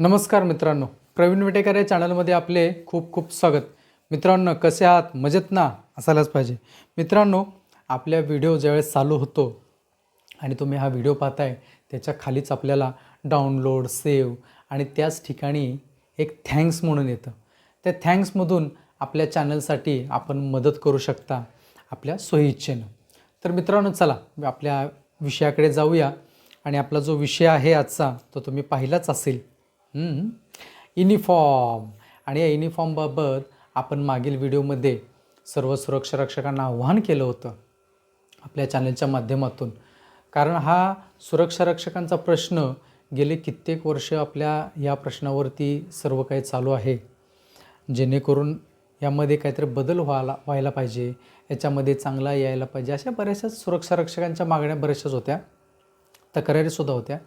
नमस्कार मित्रांनो. प्रवीण विटेकर या चॅनलमध्ये आपले खूप खूप स्वागत. मित्रांनो कसे आहात? मजेत ना? असायलाच पाहिजे. मित्रांनो आपल्या व्हिडिओ ज्यावेळेस चालू होतो आणि तुम्ही हा व्हिडिओ पाहताय त्याच्या खालीच आपल्याला डाउनलोड सेव्ह आणि त्याच ठिकाणी एक थँक्स म्हणून येतं. त्या थँक्समधून आपल्या चॅनलसाठी आपण मदत करू शकता आपल्या सोयीच्छेनं तर मित्रांनो चला आपल्या विषयाकडे जाऊया आणि आपला जो विषय आहे आजचा तो तुम्ही पाहिलाच असेल. युनिफॉर्म आणि या युनिफॉर्मबाबत आपण मागील व्हिडिओमध्ये सर्व सुरक्षा रक्षकांना आव्हान केलं होतं आपल्या चॅनलच्या माध्यमातून. कारण हा सुरक्षा रक्षकांचा प्रश्न गेले कित्येक वर्ष आपल्या या प्रश्नावरती सर्व काही चालू आहे. जेणेकरून यामध्ये काहीतरी बदल व्हायला व्हायला पाहिजे. याच्यामध्ये चांगला यायला पाहिजे. अशा बऱ्याचशा सुरक्षा रक्षकांच्या मागण्या बऱ्याचशाच होत्या. तक्रारीसुद्धा होत्या.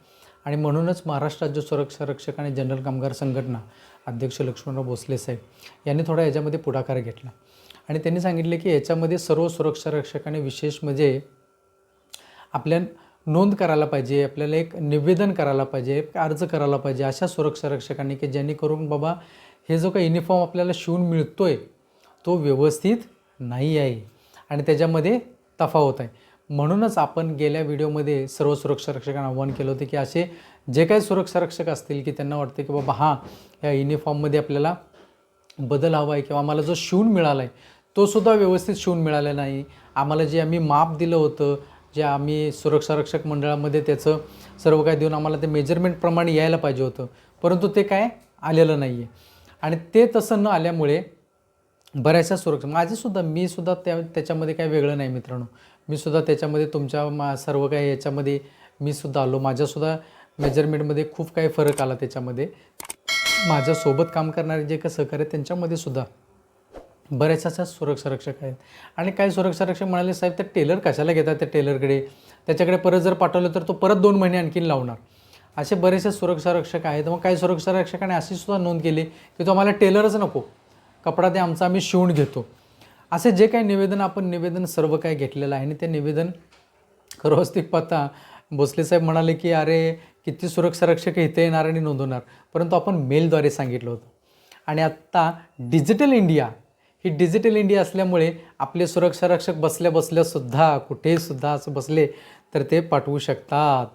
आणि म्हणूनच महाराष्ट्र राज्य सुरक्षा रक्षक आणि जनरल कामगार संघटना अध्यक्ष लक्ष्मणराव भोसले साहेब यांनी थोडा याच्यामध्ये पुढाकार घेतला. आणि त्यांनी सांगितले की याच्यामध्ये सर्व सुरक्षा रक्षकांनी विशेष म्हणजे आपल्या नोंद करायला पाहिजे आपल्याला एक निवेदन करायला पाहिजे एक अर्ज करायला पाहिजे अशा सुरक्षा रक्षकांनी की जेणेकरून बाबा हे जो काही युनिफॉर्म आपल्याला शिवून मिळतो आहे तो व्यवस्थित नाही आहे. आणि त्याच्यामध्ये तफावत आहे. म्हणूनच आपण गेल्या व्हिडिओमध्ये सर्व सुरक्षा रक्षकांना आव्हान केलं होतं की असे जे काही सुरक्षा रक्षक असतील की त्यांना वाटते की बाबा हा या युनिफॉर्ममध्ये आपल्याला बदल हवा आहे किंवा आम्हाला जो शिवून मिळाला आहे तोसुद्धा व्यवस्थित शिवून मिळाला नाही. आम्हाला जे आम्ही माप दिलं होतं जे आम्ही सुरक्षा रक्षक मंडळामध्ये त्याचं सर्व काही देऊन आम्हाला ते मेजरमेंटप्रमाणे यायला पाहिजे होतं. परंतु ते काय आलेलं नाही आहे आणि ते तसं न आल्यामुळे बऱ्याचशा सुरक्षा माझेसुद्धा मी सुद्धा त्या त्याच्यामध्ये काही वेगळं नाही मित्रांनो. मी सुद्धा त्याच्यामध्ये तुमच्या मा सर्व काही याच्यामध्ये मी सुद्धा आलो. माझ्यासुद्धा मेजरमेंटमध्ये खूप काही फरक आला त्याच्यामध्ये. माझ्यासोबत काम करणारे जे काही सहकार्य आहेत त्यांच्यामध्ये सुद्धा बऱ्याचशा सुरक्षारक्षक आहेत. आणि काही सुरक्षारक्षक म्हणाले साहेब त्या टेलर कशाला घेतात त्या टेलरकडे? त्याच्याकडे परत जर पाठवलं तर तो परत दोन महिने आणखीन लावणार. असे बरेचसे सुरक्षारक्षक आहेत. मग काही सुरक्षारक्षकाने अशी सुद्धा नोंद केली की तो आम्हाला टेलरच नको. कपडा ते आमचा आम्ही शिवून घेतो. असे जे काही निवेदन आपण निवेदन सर्व काही घेतलेलं आहे आणि ते निवेदन व्यवस्थित पाहता भोसले साहेब म्हणाले की अरे किती सुरक्षा रक्षक इथे येणार आणि नोंदवणार. परंतु आपण मेलद्वारे सांगितलं होतं. आणि आत्ता डिजिटल इंडिया ही डिजिटल इंडिया असल्यामुळे आपले सुरक्षा रक्षक बसल्या बसल्यासुद्धा कुठेसुद्धा असं बसले तर ते पाठवू शकतात.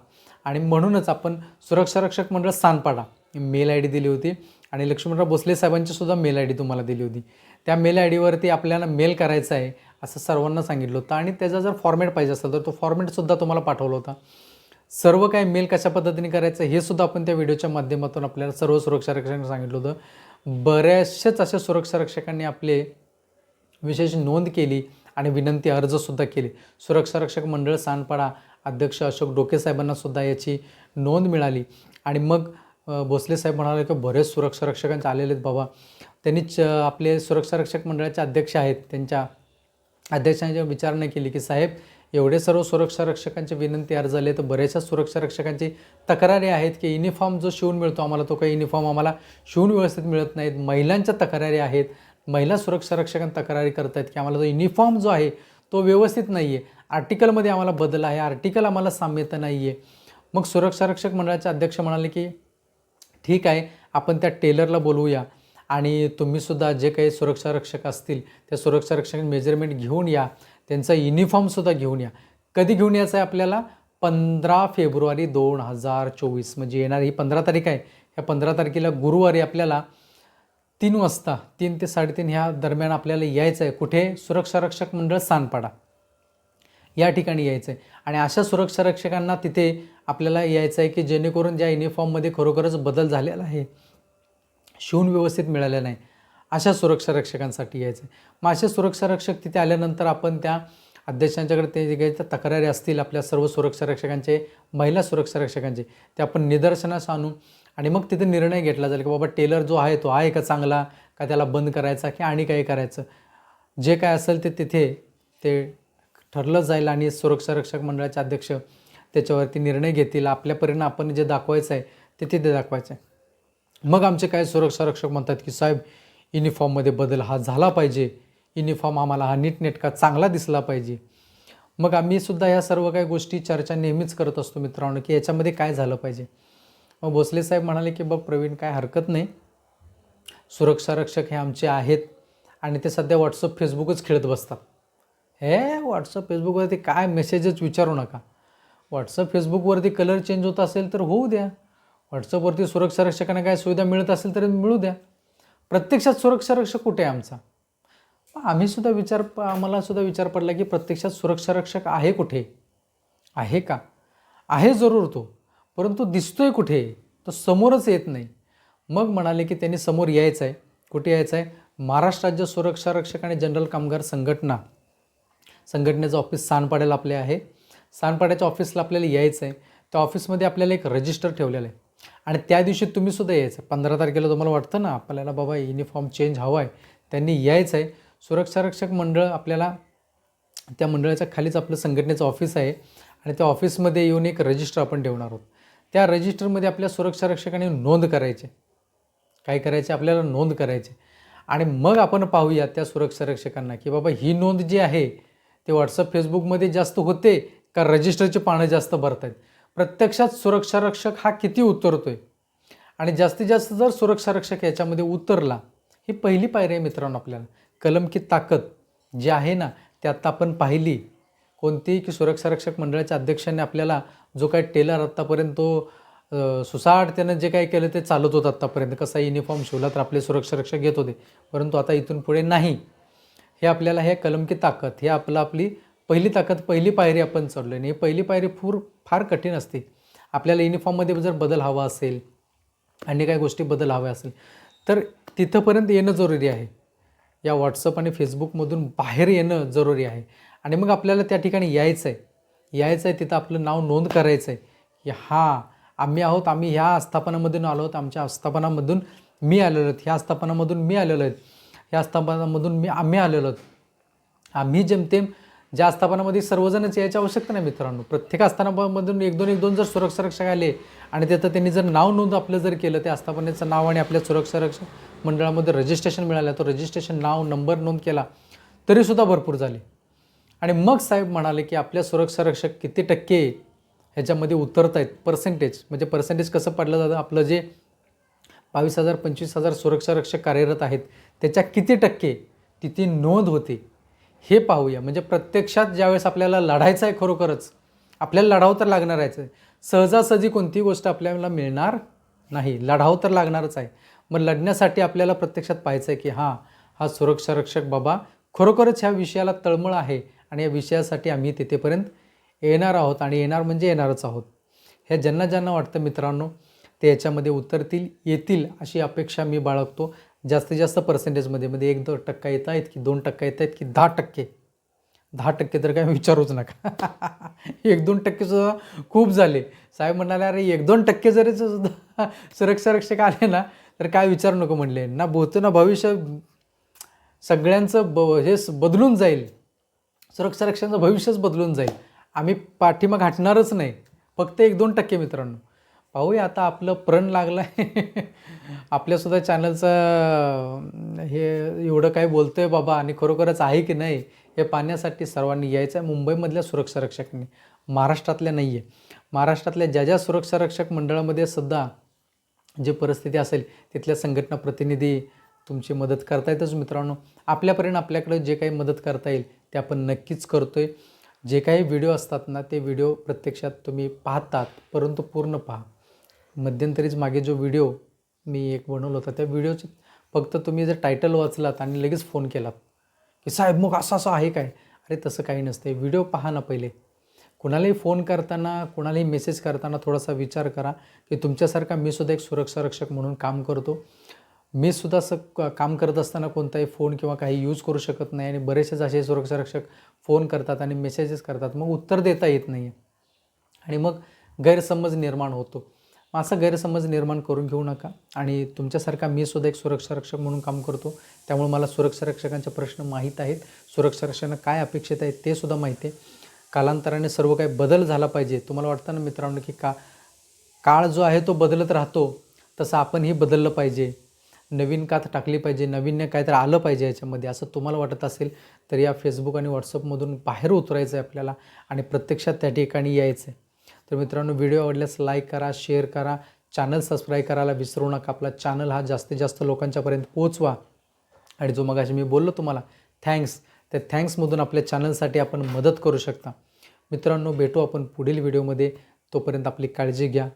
आणि म्हणूनच आपण सुरक्षा रक्षक मंडळ सानपाडा मेल आय डी दिली होती आणि लक्ष्मणराव भोसले साहेबांचीसुद्धा मेल आय डी तुम्हाला दिली होती. त्या मेल आय डीवरती आपल्याला मेल करायचा आहे असं सर्वांना सांगितलं होतं. आणि त्याचा जर फॉर्मॅट पाहिजे असेल तर तो फॉर्मॅटसुद्धा तुम्हाला पाठवला होता. सर्व काही मेल कशा पद्धतीने करायचं हे सुद्धा आपण त्या व्हिडिओच्या माध्यमातून आपल्याला सर्व सुरक्षा रक्षकांनी सांगितलं होतं. बऱ्याचशाच अशा सुरक्षा रक्षकांनी आपले विशेष नोंद केली आणि विनंती अर्जसुद्धा केली. सुरक्षा रक्षक मंडळ सानपाडा अध्यक्ष अशोक डोके साहेबांना सुद्धा याची नोंद मिळाली. आणि मग भोसले साहेब म्हणाले की बरेच सुरक्षा रक्षकांचे आलेले आहेत बाबा. त्यांनी च आपले सुरक्षा रक्षक मंडळाचे अध्यक्ष आहेत. त्यांच्या अध्यक्षांची विचारणा केली की साहेब एवढे सर्व सुरक्षा रक्षकांचे विनंती अर्ज आले तर बऱ्याचशा सुरक्षा रक्षकांची तक्रारी आहेत की युनिफॉर्म जो शिवून मिळतो आम्हाला तो काही युनिफॉर्म आम्हाला शिवून व्यवस्थित मिळत नाहीत. महिलांच्या तक्रारी आहेत. महिला सुरक्षा रक्षकांना तक्रारी करत आहेत की आम्हाला तो युनिफॉर्म जो आहे तो व्यवस्थित नाही आहे आर्टिकलमध्ये आम्हाला बदल आहे. आर्टिकल आम्हाला साम्यता नाही आहे मग सुरक्षा रक्षक मंडळाचे अध्यक्ष म्हणाले की ठीक आहे आपण त्या टेलरला बोलवूया. आणि तुम्हीसुद्धा जे काही सुरक्षा रक्षक असतील त्या सुरक्षा रक्षकांनी मेजरमेंट घेऊन या त्यांचा युनिफॉर्मसुद्धा घेऊन या. कधी घेऊन यायचं आहे आपल्याला? पंधरा फेब्रुवारी दोन हजार चोवीस म्हणजे येणारी ही पंधरा तारीख आहे. ह्या पंधरा तारखेला गुरुवारी आपल्याला तीन वाजता तीन ते साडेतीन ह्या दरम्यान आपल्याला यायचं आहे. कुठे? सुरक्षा रक्षक मंडळ सानपाडा या ठिकाणी यायचं आहे. आणि अशा सुरक्षा रक्षकांना तिथे आपल्याला यायचं आहे की जेणेकरून ज्या युनिफॉर्ममध्ये खरोखरच बदल झालेला आहे. शिवून व्यवस्थित मिळाल्या नाही. अशा सुरक्षा रक्षकांसाठी यायचं. आहे मग असे सुरक्षा रक्षक तिथे आल्यानंतर आपण त्या अध्यक्षांच्याकडे ते जे काही तक्रारी असतील आपल्या सर्व सुरक्षा रक्षकांचे महिला सुरक्षा रक्षकांचे ते आपण निदर्शनास आणू. आणि मग तिथे निर्णय घेतला जाईल की बाबा टेलर जो आहे तो आहे का चांगला का त्याला बंद करायचा की आणि काही करायचं. जे काय असेल ते तिथे ते ठरलं जाईल आणि सुरक्षा रक्षक मंडळाचे अध्यक्ष त्याच्यावरती निर्णय घेतील. आपल्यापर्यंत आपण जे दाखवायचं आहे ते तिथे दाखवायचं आहे. मग आमचे काय सुरक्षा रक्षक म्हणतात की साहेब युनिफॉर्ममध्ये बदल हा झाला पाहिजे. युनिफॉर्म आम्हाला हा नीटनेटका चांगला दिसला पाहिजे. मग आम्ही सुद्धा या सर्व काही गोष्टी चर्चा नेहमीच करत असतो मित्रांनो की याच्यामध्ये काय झालं पाहिजे. मग भोसले साहेब म्हणाले की बघ प्रवीण काय हरकत नाही. सुरक्षा रक्षक हे आमचे आहेत आणि ते सध्या व्हॉट्सअप फेसबुकच खेळत बसतात. हे व्हॉट्सअप फेसबुकवरती काय मेसेजच विचारू नका. व्हॉट्सअप फेसबुकवरती कलर चेंज होत असेल तर होऊ द्या. व्हॉट्सअपवरती सुरक्षा रक्षकांना काय सुविधा मिळत असेल तर मिळू द्या. प्रत्यक्षात सुरक्षा रक्षक कुठे आहे आमचा? आम्ही सुद्धा विचार प- आम्हाला सुद्धा विचार पडला की प्रत्यक्षात सुरक्षा रक्षक आहे कुठे? आहे का? आहे जरूर तो परंतु दिसतोय कुठे? तो समोरच येत नाही. मग म्हणाले की त्यांनी समोर यायचं आहे कुठे यायचं आहे महाराष्ट्र राज्य सुरक्षा रक्षक आणि जनरल कामगार संघटना. संघटनेचं ऑफिस सानपाड्याला आपले आहे. सानपाड्याच्या ऑफिसला आपल्याला यायचं आहे त्या ऑफिसमध्ये आपल्याला एक रजिस्टर ठेवलेलं आहे. आणि त्या दिवशी तुम्ही सुद्धा यायचं. पंधरा तारखेला तुम्हाला वाटतं ना आपल्याला बाबा युनिफॉर्म चेंज हवा आहे त्यांनी यायचं आहे सुरक्षारक्षक मंडळ आपल्याला त्या मंडळाच्या खालीच आपलं संघटनेचं ऑफिस आहे आणि त्या ऑफिसमध्ये येऊन एक रजिस्टर आपण ठेवणार आहोत. त्या रजिस्टरमध्ये आपल्या सुरक्षारक्षकाने नोंद करायची. काय करायचे? आपल्याला नोंद करायची. आणि मग आपण पाहूया त्या सुरक्षा रक्षकांना की बाबा ही नोंद जी आहे ते व्हॉट्सअप फेसबुकमध्ये जास्त होते का रजिस्टरची पानं जास्त भरत आहेत प्रत्यक्षात सुरक्षा रक्षक हा किती उतरतोय? आणि जास्तीत जास्त जर सुरक्षा रक्षक याच्यामध्ये उतरला ही पहिली पायरी आहे मित्रांनो आपल्याला. कलम की ताकद जी आहे ना ती आत्ता आपण पाहिली. कोणतीही की सुरक्षा रक्षक मंडळाच्या अध्यक्षांनी आपल्याला जो काही टेलर आत्तापर्यंत तो सुसाट त्यानं जे काही केलं ते चालत होतं आत्तापर्यंत कसा युनिफॉर्म शिवला तर आपले सुरक्षा रक्षक घेत होते. परंतु आता इथून पुढे नाही. हे आपल्याला हे कलम की ताकद हे आपलं आपली पहिली ताकद पहिली पायरी आपण चढलो आणि ही पहिली पायरी फूर फार कठीण असते. आपल्याला युनिफॉर्ममध्ये जर बदल हवा असेल आणि काही गोष्टी बदल हव्या असेल तर तिथंपर्यंत येणं जरुरी आहे. या व्हॉट्सअप आणि फेसबुकमधून बाहेर येणं जरुरी आहे. आणि मग आपल्याला त्या ठिकाणी यायचं आहे यायचं आहे तिथं आपलं नाव नोंद करायचं आहे की हां आम्ही आहोत आम्ही ह्या आस्थापनामधून आलो आहोत आमच्या आस्थापनामधून मी आलेलो आहेत ह्या आस्थापनामधून मी आलेलो आहेत ह्या आस्थापनामधून मी आम्ही आलेलो आहोत. आम्ही जेमतेम ज्या आस्थापनामध्ये सर्वजणच यायची आवश्यकता नाही मित्रांनो. प्रत्येक आस्थापनामधून एक दोन एक दोन जर सुरक्षा रक्षक आले आणि त्याचं त्यांनी जर नाव नोंद आपलं जर केलं त्या आस्थापनेचं नाव आणि आपल्या सुरक्षा रक्षक मंडळामध्ये रजिस्ट्रेशन मिळालं तो रजिस्ट्रेशन नाव नंबर नोंद केला तरीसुद्धा भरपूर झाले. आणि मग साहेब म्हणाले की आपल्या सुरक्षा रक्षक किती टक्के ह्याच्यामध्ये उतरत आहेत पर्सेंटेज म्हणजे पर्सेंटेज कसं पडलं जातं? आपलं जे बावीस हजार पंचवीस हजार सुरक्षा रक्षक कार्यरत आहेत त्याच्या किती टक्के तिथे नोंद होते? हे पाहूया. म्हणजे प्रत्यक्षात ज्यावेळेस आपल्याला लढायचं आहे खरोखरच आपल्याला लढावं तर लागणार आहे सहजासहजी कोणती गोष्ट आपल्याला मिळणार नाही. लढावं तर लागणारच आहे. मग लढण्यासाठी आपल्याला प्रत्यक्षात पाहायचं आहे की हां हा सुरक्षा रक्षक बाबा खरोखरच ह्या विषयाला तळमळ आहे आणि या विषयासाठी आम्ही तिथेपर्यंत येणार आहोत आणि येणार म्हणजे येणारच आहोत. हे ज्यांना ज्यांना वाटतं मित्रांनो ते याच्यामध्ये उतरतील येतील अशी अपेक्षा मी बाळगतो. जास्तीत जास्त पर्सेंटेजमध्ये मध्ये म्हणजे एक दोन टक्का येत आहेत की दोन टक्का येत आहेत की दहा टक्के. दहा टक्के तर काय विचारूच नका. एक दोन टक्के सुद्धा खूप झाले. साहेब म्हणाले अरे एक दोन टक्के जरी सुद्धा सुरक्षा रक्षक आले ना तर काय विचारू नको म्हणले. ना बोलतो ना भविष्य सगळ्यांचं ब हे स- बदलून जाईल. सुरक्षा रक्षकांचं भविष्यच बदलून जाईल. आम्ही पाठीमा घाटणारच नाही. फक्त एक दोन टक्के मित्रांनो. पाहूया आता आपलं प्रण लागलं आहे आपल्यासुद्धा चॅनलचं हे एवढं काय बोलतोय बाबा आणि खरोखरच आहे की नाही हे पाहण्यासाठी सर्वांनी यायचं आहे मुंबईमधल्या सुरक्षा रक्षकांनी महाराष्ट्रातल्या नाही आहे महाराष्ट्रातल्या ज्या ज्या सुरक्षा रक्षक मंडळामध्ये सुद्धा जी परिस्थिती असेल तिथल्या संघटना प्रतिनिधी तुमची मदत करतायतच मित्रांनो. आपल्यापर्यंत आपल्याकडे जे काही मदत करता येईल ते आपण नक्कीच करतोय. जे काही व्हिडिओ असतात ना ते व्हिडिओ प्रत्यक्षात तुम्ही पाहतात परंतु पूर्ण पहा. मध्यंतरीच मागे जो व्हिडिओ मी एक बनवला होता त्या व्हिडिओचे फक्त तुम्ही जर टायटल वाचलात आणि लगेच फोन केलात की साहेब मग असं असं आहे काय? अरे तसं काही नसते व्हिडिओ पहा ना पहिले. कुणालाही फोन करताना कुणालाही मेसेज करताना थोडासा विचार करा की तुमच्यासारखा मी सुद्धा एक सुरक्षा रक्षक म्हणून काम करतो. मी सुद्धा असं क- काम करत असताना कोणताही फोन किंवा काही यूज करू शकत नाही आणि बरेचसेच असे सुरक्षा रक्षक फोन करतात आणि मेसेजेस करतात. मग उत्तर देता येत नाही आणि मग गैरसमज निर्माण होतो. मग असा गैरसमज निर्माण करून घेऊ नका. आणि तुमच्यासारखा मी सुद्धा एक सुरक्षा रक्षक म्हणून काम करतो. त्यामुळे मला सुरक्षा रक्षकांचे प्रश्न माहीत आहेत. सुरक्षा रक्षकांना काय अपेक्षित आहे ते सुद्धा माहिती आहे. कालांतराने सर्व काही बदल झाला पाहिजे. तुम्हाला वाटतं ना मित्रांनो की का काळ जो आहे तो बदलत राहतो. तसं आपणही बदललं पाहिजे. नवीन कात टाकली पाहिजे. नवीन काहीतरी आलं पाहिजे याच्यामध्ये. असं तुम्हाला वाटत असेल तर या फेसबुक आणि व्हॉट्सअपमधून बाहेर उतरायचं आहे आपल्याला. आणि प्रत्यक्षात त्या ठिकाणी यायचं आहे तर मित्रांनो व्हिडिओ आवडल्यास लाईक करा शेअर करा चॅनल सबस्क्राईब करायला विसरू नका. आपला चॅनल हा जास्तीत जास्त लोकांच्यापर्यंत पोहोचवा. आणि जो मगाशी मी बोललो तुम्हाला थँक्स त्या थँक्समधून आपल्या चॅनलसाठी आपण मदत करू शकता. मित्रांनो भेटू आपण पुढील व्हिडिओमध्ये. तोपर्यंत आपली काळजी घ्या.